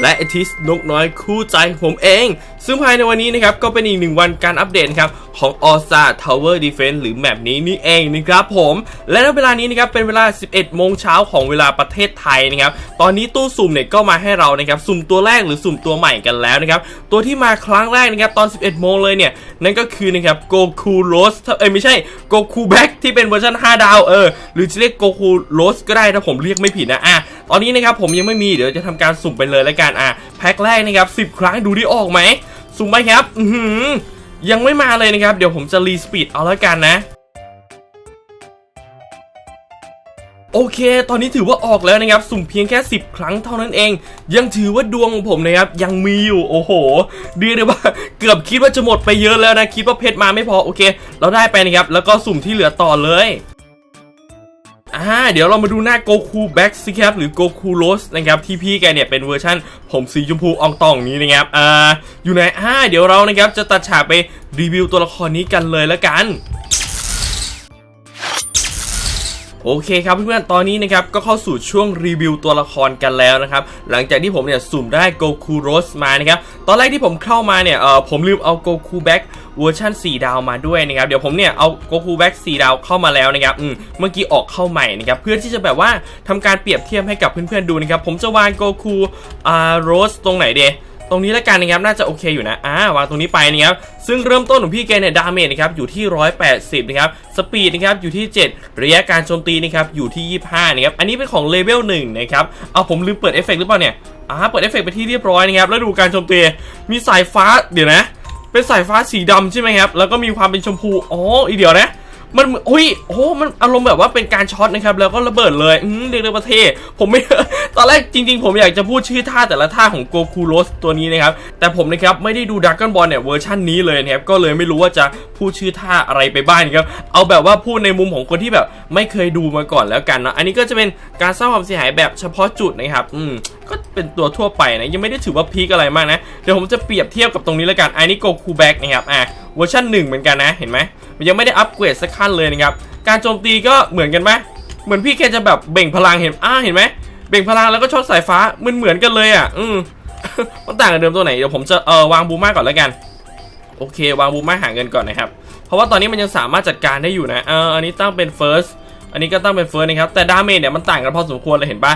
และอทิสนกน้อยคู่ใจผมเอง ซึ่งภายในวันนี้นะครับ ก็เป็นอีกหนึ่งวันการอัปเดตครับ ของ a l s a Tower Defense หรือแมปนี้นี่เองนะครับผม และในเวลานี้นะครับ เป็นเวลา 11 โมงเช้าของเวลาประเทศไทยนะครับ ตอนนี้ตู้สุ่มเนี่ยก็มาให้เรานะครับ สุ่มตัวแรกหรือสุ่มตัวใหม่กันแล้วนะครับ ตัวที่มาครั้งแรกนะครับ ตอน 11 โมงเลยเนี่ย นั่นก็คือนะครับ Goku Rose เอ้ยไม่ใช่ Goku Black ที่เป็นเวอร์ชัน5 ดาวเออหรือจะเรียก Goku Rose ก็ได้ถ้าผมเรียกไม่ผิดนะอะ ตอนนี้นะครับผมยังไม่มีเดี๋ยวจะทำการสุ่มไปเลยแล้วกันอะแพ็คแรกนะครับ10ครั้งดูที่ออกไหมสุ่มไปครับอืยังไม่มาเลยนะครับ เดี๋ยวผมจะรีสปีดเอาแล้วกันนะโอเค ตอนนี้ถือว่าออกแล้วนะครับ สุ่มเพียงแค่ 10 ครั้งเท่านั้นเอง ยังถือว่าดวงของผมนะครับ ยังมีอยู่ โอ้โหเรียกได้ว่า เกือบคิดว่าจะหมดไปเยอะแล้วนะ คิดว่าเพชรมาไม่พอ โอเค เราได้ไปนะครับ แล้วก็สุ่มที่เหลือต่อเลย อ่าเดี๋ยวเรามาดูหน้าโกคูแบ็กซิครับหรือโกคูโรสนะครับที่พี่แกเนี่ยเป็นเวอร์ชั่น ผมสีชมพูอองตองนี้นะครับอ่าอยู่ไหนอ่าเดี๋ยวเรานะครับจะตัดฉากไปรีวิวตัวละครนี้กันเลยแล้วกัน โอเคครับเพื่อนๆ ตอนนี้นะครับก็เข้าสู่ช่วงรีวิวตัวละครกันแล้วนะครับ หลังจากที่ผมเนี่ยสุ่มได้โกคูโรสมานะครับ ตอนแรกที่ผมเข้ามาเนี่ยเออผมลืมเอาโกคูแบ็กเวอร์ชัน4 ดาวมาด้วยนะครับ เดี๋ยวผมเนี่ยเอาโกคูแบ็ก4ดาวเข้ามาแล้วนะครับอืมเมื่อกี้ออกเข้าใหม่นะครับ เพื่อที่จะแบบว่าทำการเปรียบเทียบให้กับเพื่อนๆดูนะครับ ผมจะวางโกคูอ่าโรสตรงไหนเด ตรงนี้แล้วกันนะครับน่าจะโอเคอยู่นะอ่าวางตรงนี้ไปนะครับซึ่งเริ่มต้นของพี่แกเนี่ยดาเมจนะครับอยู่ที่ 180นะครับสปีดนะครับอยู่ที่ 7 ระยะการโจมตีนะครับอยู่ที่ 25นะครับอันนี้เป็นของเลเวล1นะครับเอาผมลืมเปิดเอฟเฟกต์หรือเปล่าเนี่ยอ่าเปิดเอฟเฟกต์ไปที่เรียบร้อยนะครับแล้วดูการโจมตีมีสายฟ้าเดี๋ยวนะ เป็นสายฟ้าสีดำใช่ไหมครับแล้วก็มีความเป็นชมพูอ๋ออีเดี๋ยวนะมันอุ้ยโอ้มันอารมณ์แบบว่าเป็นการช็อตนะครับ แล้วก็ระเบิดเลย อืมเรียกได้ว่าเท่ผมไม่ ตอนแรกจริงๆ ผมอยากจะพูดชื่อท่าแต่ละท่าของโกคูโรสตัวนี้นะครับ แต่ผมนะครับไม่ได้ดูดักกันบอลเนี่ยเวอร์ชันนี้เลยนะครับ ก็เลยไม่รู้ว่าจะพูดชื่อท่าอะไรไปบ้างครับ เอาแบบว่าพูดในมุมของคนที่แบบไม่เคยดูมาก่อนแล้วกันนะอันนี้ก็จะเป็นการสร้างความเสียหายแบบเฉพาะจุดนะครับ อืม ก็เป็นตัวทั่วไปนะ ยังไม่ได้ถือว่าพีคอะไรมากนะ เดี๋ยวผมจะเปรียบเทียบกับตรงนี้แล้วกัน อันนี้โกคูแบ็กนะครับ อะเวอร์ชันหนึ่งเหมือนกันนะ เห็นไหมมันยังไม่ได้อัปเกรดสักขั้นเลยนะครับ การโจมตีก็เหมือนกันไหมเหมือนพี่แกจะแบบเบ่งพลังเห็นอ่าเห็นไหม เบ่งพลังแล้วก็ช็อตสายฟ้ามือนเหมือนกันเลยอะ อืมมันต่างกับเดิมตัวไหน เดี๋ยวผมจะเออวางบูมาก่อนแล้วกัน โอเค วางบูมาหาเงินก่อนนะครับ เพราะว่าตอนนี้มันยังสามารถจัดการได้อยู่นะ เออ อันนี้ตั้งเป็น first อันนี้ก็ตั้งเป็น first นะครับ แต่ดาเมจเนี่ยมันต่างกันพอสมควรเลยเห็นปะ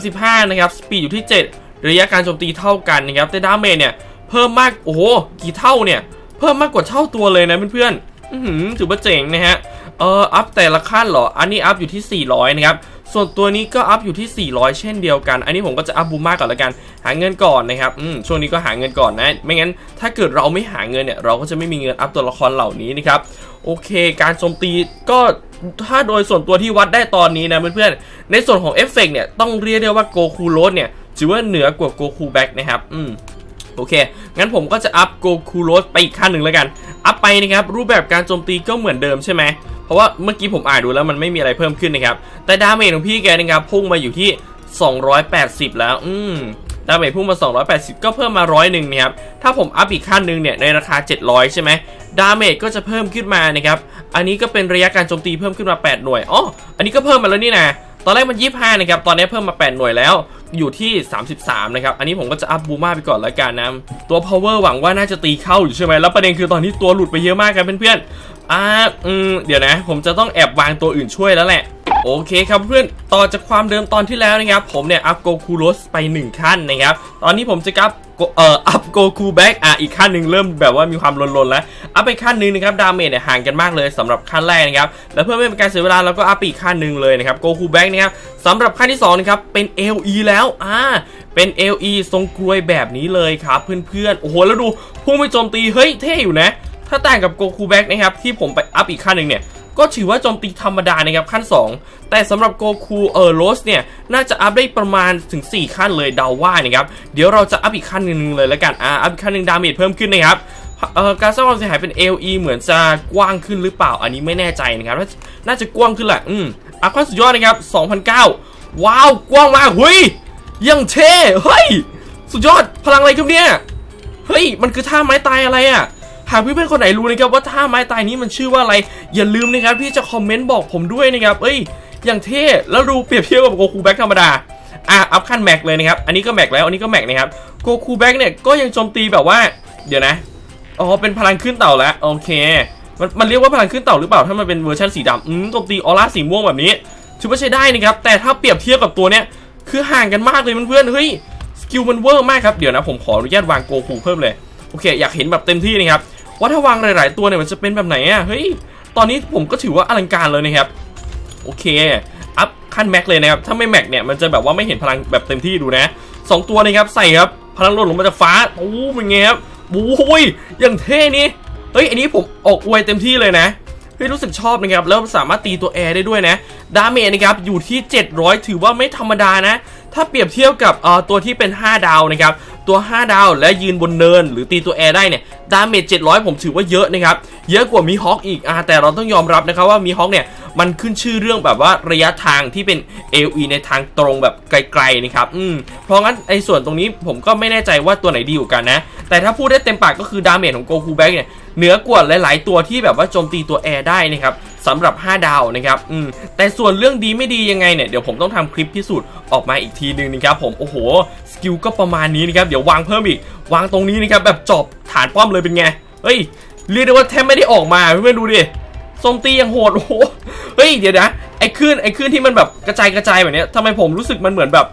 35 นะครับ สปีดอยู่ที่ 7 ระยะการโจมตีเท่ากันนะครับ แต่ดาเมจเนี่ยเพิ่มมาก โอ้โห กี่เท่าเนี่ย เพิ่มมากกว่าเท่าตัวเลยนะเพื่อนๆอือหือถือว่าเจ๋งนะฮะ เออ อัพแต่ละขั้นเหรอ อันนี้อัพอยู่ที่ 400 นะครับ ส่วนตัวนี้ก็อัพอยู่ที่ 400 เช่นเดียวกัน อันนี้ผมก็จะอัพบูมมากก่อนละกัน หาเงินก่อนนะครับอืมช่วงนี้ก็หาเงินก่อนนะ ไม่งั้นถ้าเกิดเราไม่หาเงินเนี่ย เราก็จะไม่มีเงินอัพตัวละครเหล่านี้นะครับ โอเค การโจมตีก็ถ้าโดยส่วนตัวที่วัดได้ตอนนี้นะเพื่อนๆ ในส่วนของเอฟเฟกเนี่ยต้องเรียกได้ว่าโกคูโรสเนี่ยถือว่าเหนือกว่าโกคูแบ็กนะครับ อืมโอเค งั้นผมก็จะอัพโกคูโรสไปอีกขั้นหนึ่งแล้วกัน อัพไปนะครับ รูปแบบการโจมตีก็เหมือนเดิมใช่ไหม ราะว่าเมื่อกี้ผมอ่านดูแล้วมันไม่มีอะไรเพิ่มขึ้นนะครับ แต่ดาเมจของพี่แกนะครับพุ่งมาอยู่ที่ 280 แล้ว อืมดาเมจพุ่งมา 280 ก็เพิ่มมาร้อยหนึ่งนะครับ ถ้าผมอัพอีกขั้นหนึ่งเนี่ยในราคา 700 ใช่ไหมดาเมจก็จะเพิ่มขึ้นมานะครับ อันนี้ก็เป็นระยะการโจมตีเพิ่มขึ้นมา 8 หน่วย อ๋อ อันนี้ก็เพิ่มมาแล้วนี่นะ ตอนแรกมัน 25 นะครับ ตอนนี้เพิ่มมา 8 หน่วยแล้ว อยู่ที่ 33 นะครับ อันนี้ผมก็จะอัพบูมาไปก่อนแล้วกันนะ ตัว power หวังว่าน่าจะตีเข้าอยู่ใช่ไหมแล้วประเด็นคือตอนนี้ตัวหลุดไปเยอะมากครับเพื่อนๆ อ่าอืมเดี๋ยวนะ ผมจะต้องแอบวางตัวอื่นช่วยแล้วแหละโอเคครับเพื่อนต่อจากความเดิมตอนที่แล้วนะครับ ผมเนี่ยอัพโกคูโรสไป 1 ขั้นนะครับ ตอนนี้ผมจะอัพเอ่ออัพโกคูแบ็กอะอีกขั้นหนึ่งเริ่มแบบว่ามีความลนๆแล้ว อัพไปขั้นหนึ่งนะครับดาเมจเนี่ยห่างกันมากเลยสำหรับขั้นแรกนะครับ แล้วเพื่อไม่เป็นการเสียเวลาเราก็อัพอีกขั้นหนึ่งเลยนะครับโกคูแบ็กนะครับสำหรับขั้นที่สองนะครับเป็น LE แล้วอ่าเป็น LE ทรงกลวยแบบนี้เลยครับเพื่อนๆโอ้โหแล้วดูพุ่งไปโจมตีเฮ้ยเท่อยู่นะ ถ้าต่างกับโกคูแบ็กนะครับที่ผมไปอัพอีกขั้นหนึ่งเนี่ยก็ถือว่าโจมตีธรรมดานะครับขั้น 2 แต่สำหรับโกคูเออโรสเนี่ยน่าจะอัพได้ประมาณถึง 4 ขั้นเลยเดาว่านะครับเดี๋ยวเราจะอัพอีกขั้นหนึ่งเลยแล้วกันอ่าอัพอีกขั้นหนึ่งดาเมจเพิ่มขึ้นนะครับเอ่อการสร้างความเสียหายเป็น LE เหมือนจะกว้างขึ้นหรือเปล่าอันนี้ไม่แน่ใจนะครับน่าน่าจะกว้างขึ้นแหละอืมอัพขั้นสุดยอดนะครับ2009 ว้าว กว้างมากเฮ้ยยังเท่เฮ้ยสุดยอดพลังอะไรครับเนี่ยเฮ้ยมันคือท่าไม้ตายอะไรอะ่ะ หากเพื่อนๆคนไหนรู้นะครับว่าท่าไม้ตายนี้มันชื่อว่าอะไร อย่าลืมนะครับที่จะคอมเมนต์บอกผมด้วยนะครับ เอ้ย อย่างเท่ แล้วดูเปรียบเทียบกับโกคูแบ็กธรรมดา อะ อัพขั้นแม็กเลยนะครับ อันนี้ก็แม็กแล้ว อันนี้ก็แม็กนะครับ โกคูแบ็กเนี่ยก็ยังโจมตีแบบว่า เดี๋ยวนะ อ๋อ เป็นพลังขึ้นเต่าแล้ว โอเค มันมันเรียกว่าพลังขึ้นเต่าหรือเปล่า ถ้ามันเป็นเวอร์ชันสีดำอืมโจมตีออร่าสีม่วงแบบนี้ ถือว่าใช้ได้นะครับ แต่ถ้าเปรียบเทียบกับตัวเนี้ย คือห่างกันมากเลยเพื่อนๆ เฮ้ย สกิลมันเวอร์มากครับ เดี๋ยวนะ ผมขออนุญาตวางโกคูเพิ่มเลย โอเค อยากเห็นแบบเต็มที่นะครับ ว่าถ้าวางหลาย ๆ ตัวเนี่ยมันจะเป็นแบบไหนอะเฮ้ยตอนนี้ผมก็ถือว่าอลังการเลยนะครับโอเคอัพขั้นแม็กเลยนะครับถ้าไม่แม็กเนี่ยมันจะแบบว่าไม่เห็นพลังแบบเต็มที่ดูนะสองตัวนะครับใส่ครับพลังลดลงมาจากฟ้าโอ้เป็นไงครับโอ้ยอย่างเท่นี่เฮ้ยอันนี้ผมออกอวยเต็มที่เลยนะเฮ้ยรู้สึกชอบนะครับแล้วสามารถตีตัวแอร์ได้ด้วยนะดาเมจนะครับอยู่ที่ 700 ถือว่าไม่ธรรมดานะ ถ้าเปรียบเทียบกับเอ่อตัวที่เป็น 5 ดาวนะครับ ตัว 5 ดาว และยืนบนเนิน หรือตีตัวแอร์ได้เนี่ยดาเมจ700 ผมถือว่าเยอะนะครับ เยอะกว่ามีฮอคอีกอ่าแต่เราต้องยอมรับนะครับว่ามีฮอคเนี่ยมันขึ้นชื่อเรื่องแบบว่าระยะทางที่เป็น AOE ในทางตรงแบบไกลๆนะครับอืมเพราะงั้นไอ้ส่วนตรงนี้ผมก็ไม่แน่ใจว่าตัวไหนดีกว่ากันนะ แต่ถ้าพูดได้เต็มปากก็คือดาเมจของโกคูแบ็กเนี่ยเหนือกว่าหลาย ๆ ตัวที่แบบว่าโจมตีตัวแอร์ได้นะครับสำหรับ 5 ดาวนะครับอืมแต่ส่วนเรื่องดีไม่ดียังไงเนี่ยเดี๋ยวผมต้องทำคลิปพิสูจน์ออกมาอีกทีนึงนะครับผมโอ้โห กิลก็ประมาณนี้นะครับ เดี๋ยววางเพิ่มอีก วางตรงนี้นะครับแบบจอบฐานป้อมเลยเป็นไง เฮ้ย เรียกได้ว่าแทบไม่ได้ออกมาเพื่อนดูดิโจมตีย่างโหดโอ้โหเฮ้ยเดี๋ยวนะไอ้คลื่นไอ้คลื่นที่มันแบบกระจายกระจายแบบเนี้ยทำไมผมรู้สึกมันเหมือนแบบ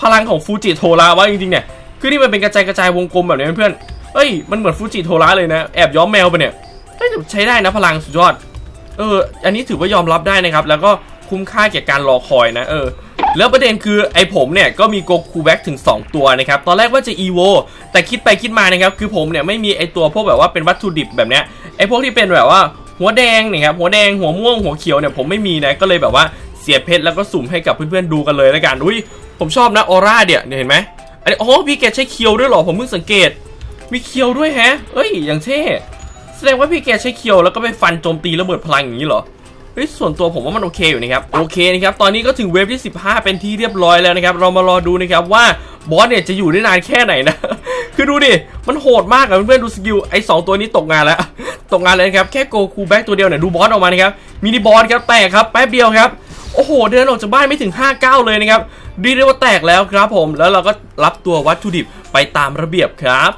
พลังของฟูจิโทระวะจริงๆเนี่ยคือที่มันเป็นกระจายกระจายวงกลมแบบนี้เพื่อนเฮ้ยมันเหมือนฟูจิโทระเลยนะแอบย้อมแมวไปเนี่ยเฮ้ยใช้ได้นะพลังสุดยอดเอออันนี้ถือว่ายอมรับได้นะครับ แล้วก็ คุ้มค่าแก่การรอคอยนะเออแล้วประเด็นคือไอ้ผมเนี่ยก็มีโกคูแบ็กถึง 2 ตัวนะครับ ตอนแรกว่าจะอีโวแต่คิดไปคิดมานะครับ คือผมเนี่ยไม่มีไอ้ตัวพวกแบบว่าเป็นวัตถุดิบแบบเนี้ยไอ้พวกที่เป็นแบบว่าหัวแดงเนี่ยครับหัวแดงหัวม่วงหัวเขียวเนี่ยผมไม่มีนะก็เลยแบบว่าเสียเพชรแล้วก็สุ่มให้กับเพื่อนๆดูกันเลยแล้วกันอุ้ยผมชอบนะออร่าเนี่ยเนี่เห็นไหมอันนี้อ๋อพี่แกใช้เคียวด้วยเหรอผมเพิ่งสังเกต มีเคียวด้วยแฮะ เอ้ยอย่างเท่แสดงว่าพี่แกใช้เคียวแล้วก็ไปฟันโจมตีระเบิดพลังอย่างนี้เหรอ เฮ้ยส่วนตัวผมว่ามันโอเคอยู่นะครับโอเคนะครับตอนนี้ก็ถึงเวฟที่ 15 เป็นที่เรียบร้อยแล้วนะครับเรามารอดูนะครับว่าบอสเนี่ยจะอยู่ได้นานแค่ไหนนะ คือดูดิ มันโหดมากอะเพื่อนๆดูสกิลไอ้สองตัวนี้ตกงานแล้ว ตกงานเลยนะครับ แค่โกคูแบ็กตัวเดียวเนี่ยดูบอสออกมานะครับ มินิบอสครับ แตกครับ แป๊บเดียวครับ โอ้โห เดินออกจากบ้านไม่ถึง 5-9 เลยนะครับดีเรียกว่าแตกแล้วครับผม แล้วเราก็รับตัววัตถุดิบไปตามระเบียบครับ